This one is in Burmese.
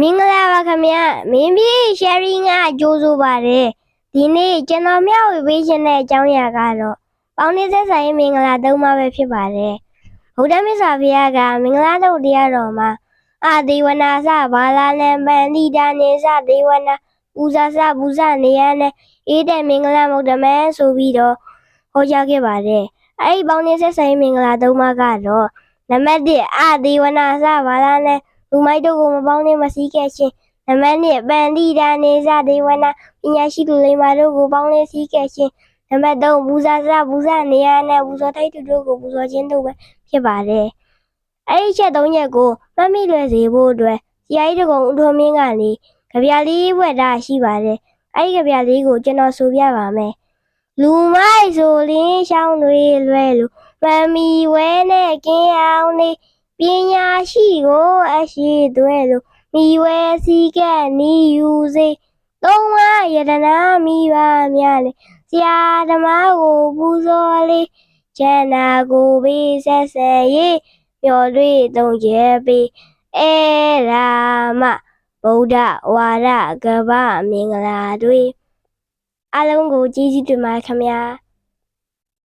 မင်္ဂလာပါခင်ဗျာမင်းပြေ sharing ကကြိုးဆိုပါတယ်ဒီနေ့ကျွန်တော်မျှဝေပေးခြင်းတဲ့အကြောင်းအရာကတော့ပေါင်းနေဆက်ဆိုင်မင်္ဂလာသုံးပါးပဲဖြစ်ပါတယ်ဗုဒ္ဓမြတ်စွာဘုရားကမင်္ဂလာတုတ်တရားတော်မှာအာဒေဝနာစဘာလာလံပန္တိတာနေစဒေဝနာပူဇာစပူဇာနေရနဲ့အေးတဲ့မင်္ဂလာမုဒ္ဓမဲဆိုပြီးတော့ဟောကြားခဲ့ပါတယ်အဲ့ဒီပေါင်းနေဆက်ဆိုင်မင်္ဂလာသုံးပါးကတော့နံပါတ်1အာဒေဝနာစဘာလာလံ လူမိုက်တို့ကိုမပေါင်းနဲ့မစည်းခဲ့ခြင်းနံပါတ်2ပန္တိတာနေစဒေဝနာပညာရှိလူလိမ္မာတို့ကိုပေါင်းနဲ့စည်းခဲ့ခြင်းနံပါတ်3ဘူဇာစဘူဇာနေရနဲ့ဘူဇောထိုက်သူတို့ကိုဘူဇောခြင်းတို့ပဲဖြစ်ပါတယ်အဲ့ဒီချက်၃ချက်ကိုမှတ်မိလွယ်စေဖို့အတွက်ဆရာကြီးတကုံဦးထွန်းမင်းကနေကြပြလေးဝက်တာရှိပါတယ်အဲ့ဒီကြပြလေးကိုကျွန်တော်ဆိုပြပါမယ်လူမိုက်ဆိုလင်းရှောင်းတွေလွယ်လို့မမီဝဲနဲ့ကင်းအောင်နေ ပညာရှိကိုအရှိသွဲလို့မိဝဲစီကဲနီယူစေသုံးဝယတနာမိပါများလေဆရာဓမ္မကိုပူဇော်လေးကျန်နာကိုပေးဆက်ဆက်ရေးမျော်တွေ့သုံးကျဲပေးအဲရာမဗုဒ္ဓဝါဒကပ္ပမင်္ဂလာတွေအလုံးကိုကျေးဇူးတင်ပါတယ်ခင်ဗျာ